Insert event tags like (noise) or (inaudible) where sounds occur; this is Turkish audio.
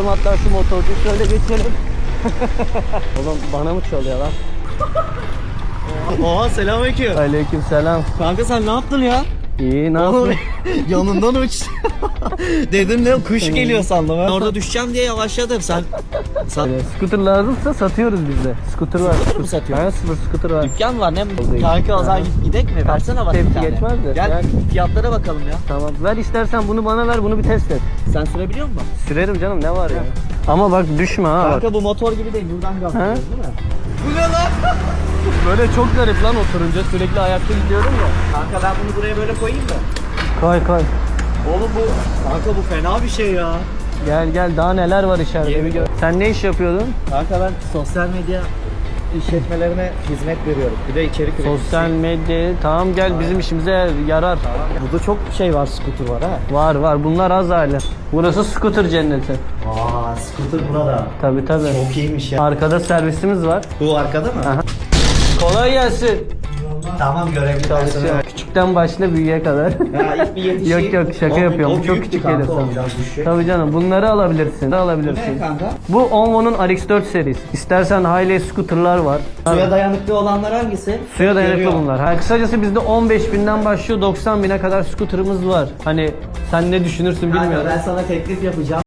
Hatta şu motorcu şöyle geçelim. (laughs) Oğlum bana mı çalıyor lan? Oha selamünaleyküm. Aleyküm selam. Kanka sen ne yaptın ya? İyi ne yapıyorsun? yanından uç. (laughs) Dedim ne kuş geliyor sandım. Ben orada düşeceğim diye yavaşladım. Sen sen Ee, Scooter lazımsa satıyoruz biz de. Scooter var. Scooter mı satıyorsun? Ha sıfır scooter var. dükkan var ne? Kanka o zaman git- gidek mi? Versene bana bir tane. geçmez de. Gel Gel. fiyatlara bakalım ya. Tamam ver istersen bunu bana ver bunu bir test et. Sen sürebiliyor musun? Sürerim canım ne var ya. Ama bak düşme ha. Kanka bu motor gibi değil. Buradan veriyoruz değil mi? Bu ne lan? (laughs) Böyle çok garip lan oturunca sürekli ayakta gidiyorum ya. Kanka ben bunu buraya böyle koyayım da. Koy koy. Oğlum bu kanka bu fena bir şey ya. Gel gel daha neler var içeride bir gör. Sen ne iş yapıyordun? Kanka ben sosyal medya işletmelerine hizmet veriyorum. Bir de içerik Sosyal medya. Tamam gel bizim işimize yarar. Burada çok şey var, scooter var ha. Var var bunlar az hali. Burası scooter cenneti. Aa, scooter burada. Tabi tabi. Çok iyiymiş ya. Arkada servisimiz var. Bu arkada mı? Aha. Kolay gelsin. Tamam personel. Küçükten başla büyüğe kadar. Ya yetişeyim. (laughs) yok yok şaka yapıyorum. o Çok küçük biraz düşük. Tabii canım bunları alabilirsin. Bu alabilirsin? kanka? Bu Onvo'nun RX4 serisi. İstersen Hiley scooter'lar var. Suya dayanıklı olanlar hangisi? Suya dayanıklı Görüyorum. bunlar. Ha, kısacası bizde 15 binden başlıyor 90 bine kadar scooter'ımız var. Hani sen ne düşünürsün Kanka bilmiyorum. ben sana teklif yapacağım.